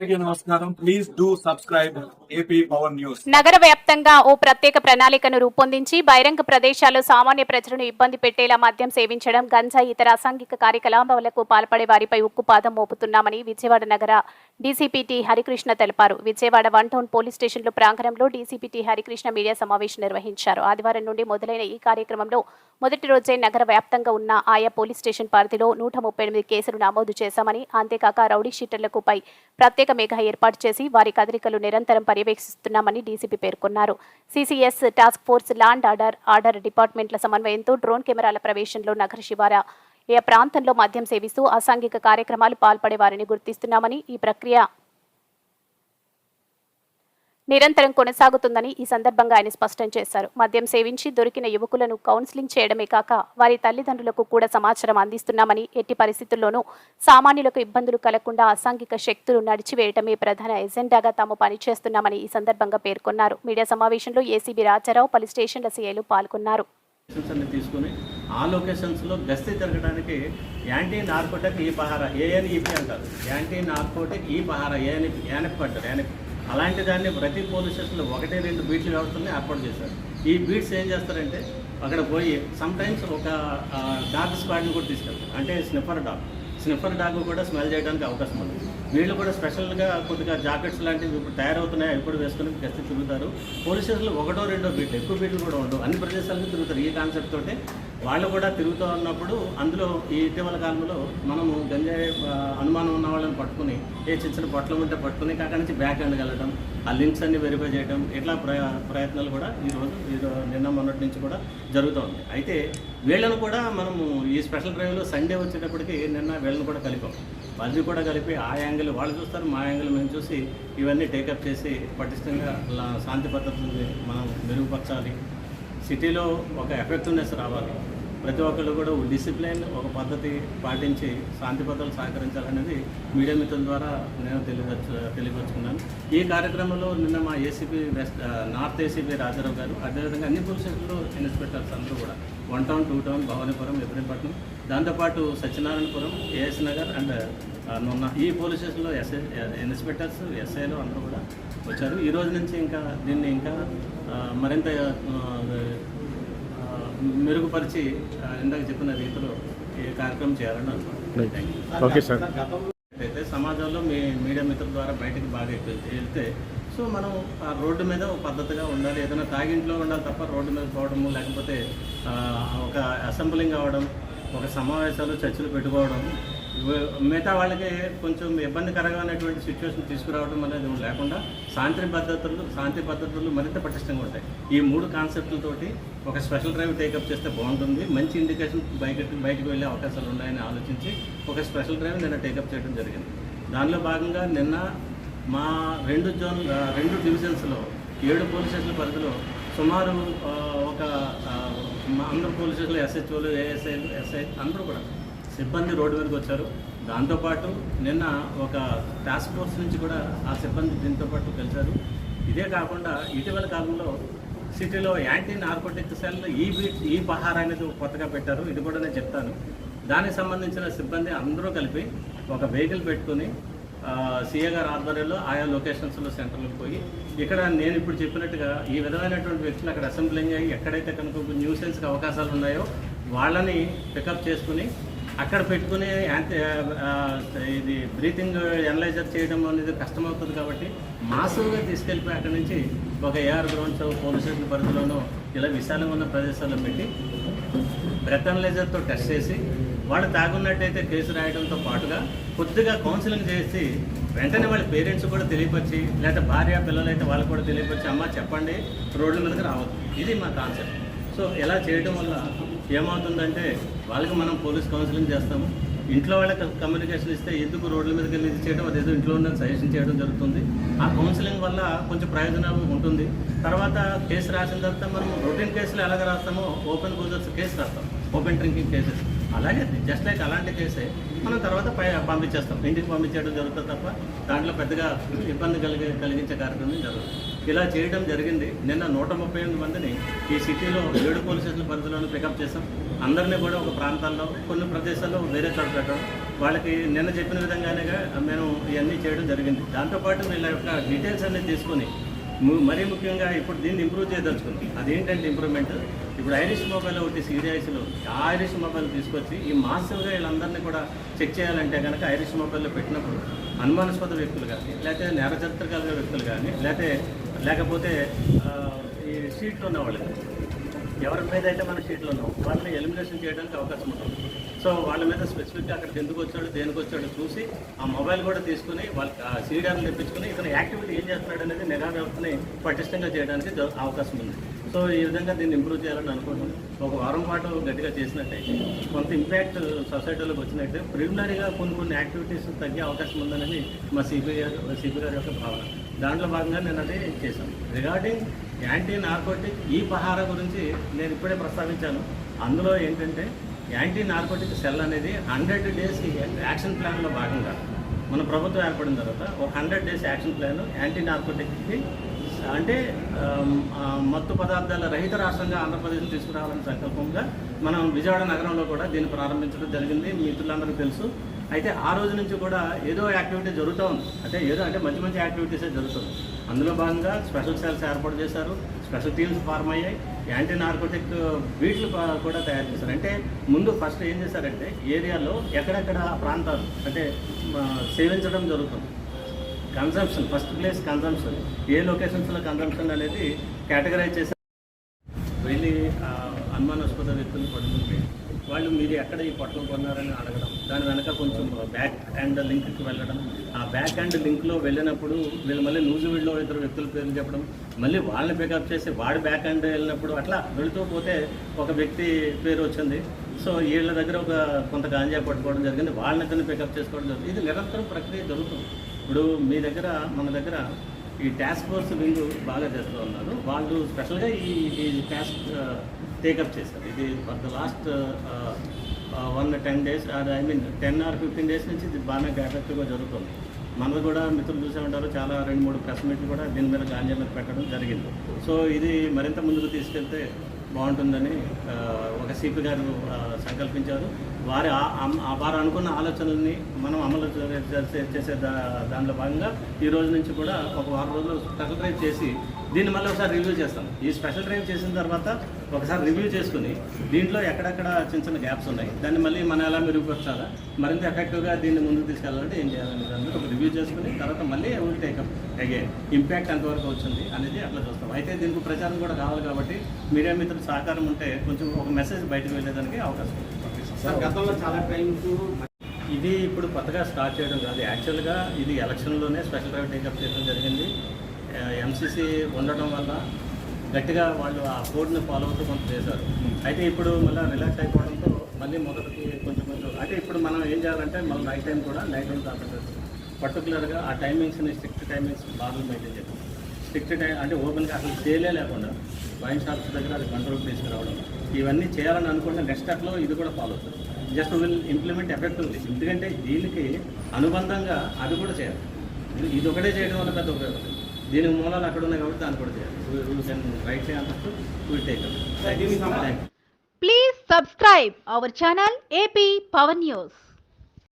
అందరికీ నమస్కారం please do subscribe A P power news. నగర వ్యాప్తంగా ఓ ప్రత్యేక ప్రణాళికను రూపొందించి బహిరంగ ప్రదేశాల్లో సామాన్య ప్రజలను ఇబ్బంది పెట్టేలా మద్యం సేవించడం గంజాయి ఇతర అసాంఘిక కార్యకలాపాలకు పాల్పడే వారిపై ఉక్కుపాదం మోపుతున్నామని విజయవాడ నగర డీసీపీటీ హరికృష్ణ తెలిపారు. విజయవాడ వన్ టౌన్ పోలీస్ స్టేషన్లో ప్రాంగణంలో డీసీపీటీ హరికృష్ణ మీడియా సమావేశం నిర్వహించారు. ఆదివారం నుండి మొదలైన ఈ కార్యక్రమంలో మొదటి రోజే నగర వ్యాప్తంగా ఉన్న ఆయా పోలీస్ స్టేషన్ పరిధిలో నూట ముప్పై ఎనిమిది కేసులు నమోదు చేశామని అంతేకాక రౌడీ షీటర్లకు పై ప్రత్యేక మేఘ ఏర్పాటు చేసి వారి కదలికలు నిరంతరం పర్యవేక్షిస్తున్నామని డీసీపీ పేర్కొన్నారు. CCS task force law and order order డిపార్ట్మెంట్ల సమన్వయంతో డ్రోన్ కెమెరాల ప్రవేశంలో నగర శివార ఏ ప్రాంతంలో మద్యం సేవిస్తూ అసాంఘిక కార్యక్రమాలు పాల్పడే వారిని గుర్తిస్తున్నామని ఈ ప్రక్రియ నిరంతరం కొనసాగుతుందని ఈ సందర్భంగా ఆయన స్పష్టం చేశారు. మద్యం సేవించి దొరికిన యువకులను కౌన్సిలింగ్ చేయడమే కాక వారి తల్లిదండ్రులకు కూడా సమాచారం అందిస్తున్నామని ఎట్టి పరిస్థితుల్లోనూ సామాన్యులకు ఇబ్బందులు కలగకుండా అసాంఘిక శక్తులు నడిచివేయటమే ప్రధాన ఎజెండాగా తాము పనిచేస్తున్నామని ఈ సందర్భంగా పేర్కొన్నారు. మీడియా సమావేశంలో ఏసీబీ రాజారావు పలు స్టేషన్ల సీఐలు పాల్గొన్నారు. తీసుకుని ఆ లొకేషన్స్లో గస్తీ తిరగడానికి యాంటీ నార్కోటిక్ ఈ పహార ఏఎన్ఈపి అంటారు. యాంటీ నార్కోటిక్ ఈ పహార ఏఎన్ఈపి యానప్ అంటారు యానప్ అలాంటి దాన్ని ప్రతి పోలీస్ స్టేషన్లో ఒకటి రెండు బీట్లు వ్యవస్థల్ని ఏర్పాటు చేశారు. ఈ బీట్స్ ఏం చేస్తారంటే అక్కడ పోయి సమ్టైమ్స్ ఒక డాగ్ స్క్వాడ్ని కూడా తీసుకెళ్తారు. అంటే స్నిఫర్ డాగ్. స్నిఫర్ డాగ్ కూడా స్మెల్ చేయడానికి అవకాశం ఉంది. వీళ్ళు కూడా స్పెషల్గా కొద్దిగా జాకెట్స్ లాంటివి ఇప్పుడు తయారవుతున్నాయి అవి కూడా వేసుకుని గస్తీ తిరుగుతారు. పోలీస్ స్టేషన్లో ఒకటో రెండో బీట్లు ఎక్కువ బీట్లు కూడా ఉండవు. అన్ని ప్రదేశాలకు తిరుగుతారు. ఈ కాన్సెప్ట్ తోటే వాళ్ళు కూడా తిరుగుతూ ఉన్నప్పుడు అందులో ఈ ఇటీవల కాలంలో మనము గంజాయి అనుమానం ఉన్న వాళ్ళని పట్టుకుని ఏ చిన్న చిన్న పొట్లం ఉంటే పట్టుకుని కాక నుంచి బ్యాక్ ఎండ్ ఆ లింక్స్ అన్ని వెరిఫై చేయడం ఇట్లా ప్రయ ప్రయత్నాలు కూడా ఈరోజు నిన్న మొన్నటి నుంచి కూడా జరుగుతూ ఉంది. అయితే వీళ్ళను కూడా మనము ఈ స్పెషల్ డ్రైవ్లో సండే వచ్చేటప్పటికి నిన్న వీళ్ళని కూడా కలిపాం. వాళ్ళు కూడా కలిపి ఆ యాంగిల్ వాళ్ళు చూస్తారు మా యాంగిల్ మేము చూసి ఇవన్నీ టేకప్ చేసి పటిష్టంగా శాంతి భద్రతని మనం మెరుగుపరచాలి. సిటీలో ఒక ఎఫెక్టివ్నెస్ రావాలి. ప్రతి ఒక్కరు కూడా డిసిప్లిన్ ఒక పద్ధతి పాటించి శాంతి భద్రతలు సహకరించాలనేది మీడియా మిత్రుల ద్వారా నేను తెలియవచ్చు తెలియపరుచుకున్నాను. ఈ కార్యక్రమంలో నిన్న మా ACP west north ACP Rajarao గారు అదేవిధంగా అన్ని పోలీస్ ఇన్స్పెక్టర్స్ అందరూ కూడా one town two town Bhavanipuram Ibrahimpatnam దాంతోపాటు సత్యనారాయణపురం ఏఎస్ నగర్ అండ్ నున్న ఈ పోలీస్ స్టేషన్లో ఎస్ఐ ఇన్స్పెక్టర్స్ ఎస్ఐలు అందరూ కూడా వచ్చారు. ఈ రోజు నుంచి ఇంకా దీన్ని ఇంకా మరింత మెరుగుపరిచి ఆ, ఇందాక చెప్పిన రీతిలో ఈ కార్యక్రమం చేయాలని అనుకుంటున్నాను. అయితే సమాజంలో మీ మీడియా మిత్రుల ద్వారా బయటకు బాగా ఎక్కువ వెళ్తే సో మనం ఆ రోడ్డు మీద ఒక పద్ధతిగా ఉండాలి. ఏదైనా తాగింట్లో ఉండాలి తప్ప రోడ్డు మీద పోవడము లేకపోతే ఒక అసెంబ్లింగ్ అవ్వడం ఒక సమావేశాలు చర్చలు పెట్టుకోవడం మిగతా వాళ్ళకి కొంచెం ఇబ్బందికరమైనటువంటి సిచ్యువేషన్ తీసుకురావడం అనేది లేకుండా శాంతి భద్రతలు శాంతి భద్రతలు మరింత పటిష్టంగా ఉంటాయి. ఈ మూడు కాన్సెప్ట్లతోటి ఒక స్పెషల్ డ్రైవ్ టేకప్ చేస్తే బాగుంటుంది. మంచి ఇండికేషన్ బయట బయటకు వెళ్ళే అవకాశాలు ఉన్నాయని ఆలోచించి ఒక స్పెషల్ డ్రైవ్ నిన్న టేకప్ చేయడం జరిగింది. దానిలో భాగంగా నిన్న మా రెండు జోన్ రెండు డివిజన్స్లో ఏడు పోలీస్ స్టేషన్ల పరిధిలో సుమారు ఒక మా అందరు పోలీస్ స్టేషన్లు ఎస్హెచ్ఓలు ఏఎస్ఐలు ఎస్ఐ అందరూ కూడా సిబ్బంది రోడ్డు మీదకి వచ్చారు. దాంతోపాటు నిన్న ఒక టాస్క్ ఫోర్స్ నుంచి కూడా ఆ సిబ్బంది దీంతో పాటు కలిశారు ఇదే కాకుండా ఇటీవల కాలంలో సిటీలో యాంటీ నార్కోటిక్ సెల్ ఈ బీట్ ఈ పహార అనేది కొత్తగా పెట్టారు. ఇది కూడా నేను చెప్తాను. దానికి సంబంధించిన సిబ్బంది అందరూ కలిపి ఒక వెహికల్ పెట్టుకుని సీఏ గారు ఆధ్వర్యంలో ఆయా లొకేషన్స్లో సెంటర్లకు పోయి ఇక్కడ నేను ఇప్పుడు చెప్పినట్టుగా ఈ విధమైనటువంటి వ్యక్తులు అక్కడ అసెంబ్లింగ్ అయ్యి ఎక్కడైతే కనుక న్యూసెన్స్కి అవకాశాలు ఉన్నాయో వాళ్ళని పికప్ చేసుకుని అక్కడ పెట్టుకుని యాంటీ ఇది బ్రీతింగ్ ఎనలైజర్ చేయడం అనేది కష్టమవుతుంది కాబట్టి మాసుగా తీసుకెళ్ళిపోయి అక్కడి నుంచి ఒక A R grounds police station పరిధిలోనూ ఇలా విశాలంగా ఉన్న ప్రదేశాల్లో పెట్టి బ్రెత్ అనలైజర్తో టెస్ట్ చేసి వాళ్ళు తాగున్నట్టయితే కేసు రాయడంతో పాటుగా కొద్దిగా కౌన్సిలింగ్ చేసి వెంటనే వాళ్ళ పేరెంట్స్ కూడా తెలియపరిచి లేదా భార్య పిల్లలు అయితే వాళ్ళు కూడా తెలియపరిచి అమ్మ చెప్పండి రోడ్ల మీదకి రావద్దు. ఇది మా కాన్సెప్ట్. సో ఎలా చేయడం వల్ల ఏమవుతుందంటే వాళ్ళకి మనం పోలీస్ కౌన్సిలింగ్ చేస్తాము. ఇంట్లో వాళ్ళకి కమ్యూనికేషన్ ఇస్తే ఎందుకు రోడ్ల మీదకి వెళ్ళి ఇది చేయడం అదేదో ఇంట్లో ఉందని సజెషన్ చేయడం జరుగుతుంది. ఆ కౌన్సిలింగ్ వల్ల కొంచెం ప్రయోజనం ఉంటుంది. తర్వాత కేసు రాసిన తర్వాత మనం రొటీన్ కేసులు ఎలాగ రాస్తామో ఓపెన్ బూజర్స్ కేసు రాస్తాం. Open drinking cases. అలాగే జస్ట్ లైక్ అలాంటి కేసే మనం తర్వాత పంపించేస్తాం. ఇంటికి పంపించేయడం జరుగుతుంది తప్ప దాంట్లో పెద్దగా ఇబ్బంది కలిగే కలిగించే కార్యక్రమం జరుగుతుంది ఇలా చేయడం జరిగింది. నిన్న నూట ముప్పై ఎనిమిది మందిని ఈ సిటీలో ఏడు పోలీస్ స్టేషన్ పరిధిలోనే పికప్ చేసాం అందరినీ కూడా ఒక ప్రాంతాల్లో కొన్ని ప్రదేశాల్లో వేరే చోట పెట్టడం. వాళ్ళకి నిన్న చెప్పిన విధంగానే మేము ఇవన్నీ చేయడం జరిగింది. దాంతోపాటు వీళ్ళ యొక్క డీటెయిల్స్ అన్నీ తీసుకొని మరీ ముఖ్యంగా ఇప్పుడు దీన్ని ఇంప్రూవ్ చేయదలుచుకున్నాం. అదేంటంటే ఇంప్రూవ్మెంట్ ఇప్పుడు ఐరిష్ మొబైల్ ఒకటి సీరియస్లో ఐరిష్ మొబైల్ తీసుకొచ్చి ఈ మాసివ్గా వీళ్ళందరినీ కూడా చెక్ చేయాలంటే కనుక ఐరిష్ మొబైల్లో పెట్టినప్పుడు అనుమానాస్పద వ్యక్తులు కానీ లేకపోతే నేర చరిత్ర వ్యక్తులు కానీ లేకపోతే లేకపోతే ఈ సీట్లు ఉన్న వాళ్ళు ఎవరి మీద అయితే మన షీట్లో ఉన్నాం వాళ్ళని ఎలిమినేషన్ చేయడానికి అవకాశం ఉంటుంది. సో వాళ్ళ మీద స్పెసిఫిక్గా అక్కడికి ఎందుకు వచ్చాడు దేనికి వచ్చాడో చూసి ఆ మొబైల్ కూడా తీసుకుని వాళ్ళకి ఆ సీడీఆర్ని తెప్పించుకుని ఇతను యాక్టివిటీ ఏం చేస్తున్నాడు అనేది నిఘా వ్యవస్థని పటిష్టంగా చేయడానికి అవకాశం ఉంది. సో ఈ విధంగా దీన్ని ఇంప్రూవ్ చేయాలని అనుకుంటున్నాను. ఒక వారం పాటు గట్టిగా చేసినట్టయితే కొంత ఇంపాక్ట్ సొసైటీలోకి వచ్చినట్టు ప్రిలిమినరీగా కొన్ని కొన్ని యాక్టివిటీస్ తగ్గే అవకాశం ఉందనేది మా సిబిఐ గారు గారి యొక్క భావన. దాంట్లో భాగంగా నేను అది చేశాను. రిగార్డింగ్ యాంటీ నార్కోటిక్ ఈ పహార గురించి నేను ఇప్పుడే ప్రస్తావించాను. అందులో ఏంటంటే యాంటీ నార్కోటిక్ సెల్ అనేది హండ్రెడ్ డేస్ యాక్షన్ ప్లాన్లో భాగంగా మన ప్రభుత్వం ఏర్పడిన తర్వాత ఒక hundred days action plan anti నార్కోటిక్కి అంటే మత్తు పదార్థాల రహిత రాష్ట్రంగా ఆంధ్రప్రదేశ్ తీసుకురావాలని సంకల్పంగా మనం విజయవాడ నగరంలో కూడా దీన్ని ప్రారంభించడం జరిగింది. మిత్రులందరికీ తెలుసు. అయితే ఆ రోజు నుంచి కూడా ఏదో యాక్టివిటీ జరుగుతూ ఉంది. అంటే ఏదో అంటే మంచి మంచి యాక్టివిటీసే జరుగుతుంది అందులో భాగంగా స్పెషల్ సెల్స్ ఏర్పాటు చేశారు. స్పెషల్ టీమ్స్ ఫార్మ్ అయ్యాయి. యాంటీ నార్కోటిక్ బీట్లు కూడా తయారు చేశారు. అంటే ముందు ఫస్ట్ ఏం చేశారంటే ఏరియాలో ఎక్కడెక్కడ ప్రాంతాలు అంటే సేవించడం జరుగుతుంది. Consumption first place consumption. ఏ లొకేషన్స్లో కన్సంప్షన్ అనేది కేటగరైజ్ చేశారు. వెళ్ళి అనుమానాస్పద వ్యక్తులు పడుతుంటే వాళ్ళు మీరు ఎక్కడ ఈ పొట్టలు కొన్నారని అడగడం దాని వెనక కొంచెం బ్యాక్ అండ్ లింక్కి వెళ్ళడం ఆ బ్యాక్ అండ్ లింక్లో వెళ్ళినప్పుడు వీళ్ళు మళ్ళీ నూజివీడ్లో ఇద్దరు వ్యక్తుల పేర్లు చెప్పడం మళ్ళీ వాళ్ళని పికప్ చేసి వాడు బ్యాక్ అండ్ వెళ్ళినప్పుడు అట్లా వెళుతూ పోతే ఒక వ్యక్తి పేరు వచ్చింది. సో వీళ్ళ దగ్గర ఒక కొంత గాంజా పట్టుకోవడం జరిగింది. వాళ్ళని ఇద్దరిని పికప్ చేసుకోవడం జరిగింది. ఇది నిరంతరం ప్రక్రియ జరుగుతుంది. ఇప్పుడు మీ దగ్గర మన దగ్గర ఈ టాస్క్ ఫోర్స్ వింగ్ బాగా చేస్తూ ఉన్నారు. వాళ్ళు స్పెషల్గా ఈ టాస్క్ టేకప్ చేశారు. ఇది for the last one ten days I mean ten or fifteen days నుంచి ఇది బాగా ఎఫెక్టివ్గా జరుగుతుంది. మనది కూడా మిత్రులు చూసే ఉంటారు చాలా రెండు మూడు ప్రెస్ మీట్లు కూడా దీని మీద గాంజా మీద పెట్టడం జరిగింది. సో ఇది మరింత ముందుకు తీసుకెళ్తే బాగుంటుందని ఒక సిపి గారు సంకల్పించారు. వారి ఆ- వారు అనుకున్న ఆలోచనల్ని మనం అమలు చేసే దా దాంట్లో భాగంగా ఈ రోజు నుంచి కూడా ఒక వారం రోజులు సెక్రటరీ చేసి దీన్ని మళ్ళీ ఒకసారి రివ్యూ చేస్తాం. ఈ స్పెషల్ డ్రైవ్ చేసిన తర్వాత ఒకసారి రివ్యూ చేసుకుని దీంట్లో ఎక్కడెక్కడ చిన్న చిన్న గ్యాప్స్ ఉన్నాయి దాన్ని మళ్ళీ మనం ఎలా మెరుగుపరచాలా మరింత ఎఫెక్టివ్గా దీన్ని ముందుకు తీసుకెళ్ళాలంటే ఏం చేయాలని దాని మీద ఒక రివ్యూ చేసుకుని తర్వాత మళ్ళీ విల్ టేకప్ అగైన్ ఇంపాక్ట్ ఎంతవరకు వచ్చింది అనేది అట్లా చూస్తాం. అయితే దీనికి ప్రచారం కూడా కావాలి కాబట్టి మీడియా మిత్రుల సహకారం ఉంటే కొంచెం ఒక మెసేజ్ బయటకు వెళ్ళేదానికి అవకాశం ఉంది. సార్ గతంలో చాలా టైమ్స్ ఇది ఇప్పుడు కొత్తగా స్టార్ట్ చేయడం కాదు. యాక్చువల్గా ఇది ఎలక్షన్లోనే స్పెషల్ డ్రైవ్ టేకప్ చేయడం జరిగింది. ఎంసీసీ ఉండటం వల్ల గట్టిగా వాళ్ళు ఆ కోడ్ని ఫాలో అవుతూ కొంత చేశారు. అయితే ఇప్పుడు మళ్ళీ రిలాక్స్ అయిపోవడంతో మళ్ళీ మొదటికి కొంచెం కొంచెం అంటే ఇప్పుడు మనం ఏం చేయాలంటే మళ్ళీ నైట్ టైం కూడా నైట్ టైం కాన్సన్ట్రేట్ పర్టికులర్గా ఆ టైమింగ్స్ని స్ట్రిక్ట్ టైమింగ్స్ బాగా మెయింటైన్ చేయాలి స్ట్రిక్ట్ టైం అంటే ఓపెన్గా అసలు సేలే లేకుండా వైన్ షాప్స్ దగ్గర అది కంట్రోల్ తీసుకురావడం. ఇవన్నీ చేయాలని అనుకుంటే నెక్స్ట్ స్టెప్లో ఇది కూడా ఫాలో అవుతుంది. జస్ట్ విల్ ఇంప్లిమెంట్ ఎఫెక్టివ్లీ ఎందుకంటే దీనికి అనుబంధంగా అది కూడా చేయాలి. ఇది- ఇది ఒకటే చేయడం వల్ల పెద్ద ఉపయోగం దీనికి మూలాలు అక్కడ ఉన్నాయి కాబట్టి దాన్ని కూడా చేయాలి. రైట్ చేయాలంటూ will take Please subscribe our channel AP Power News.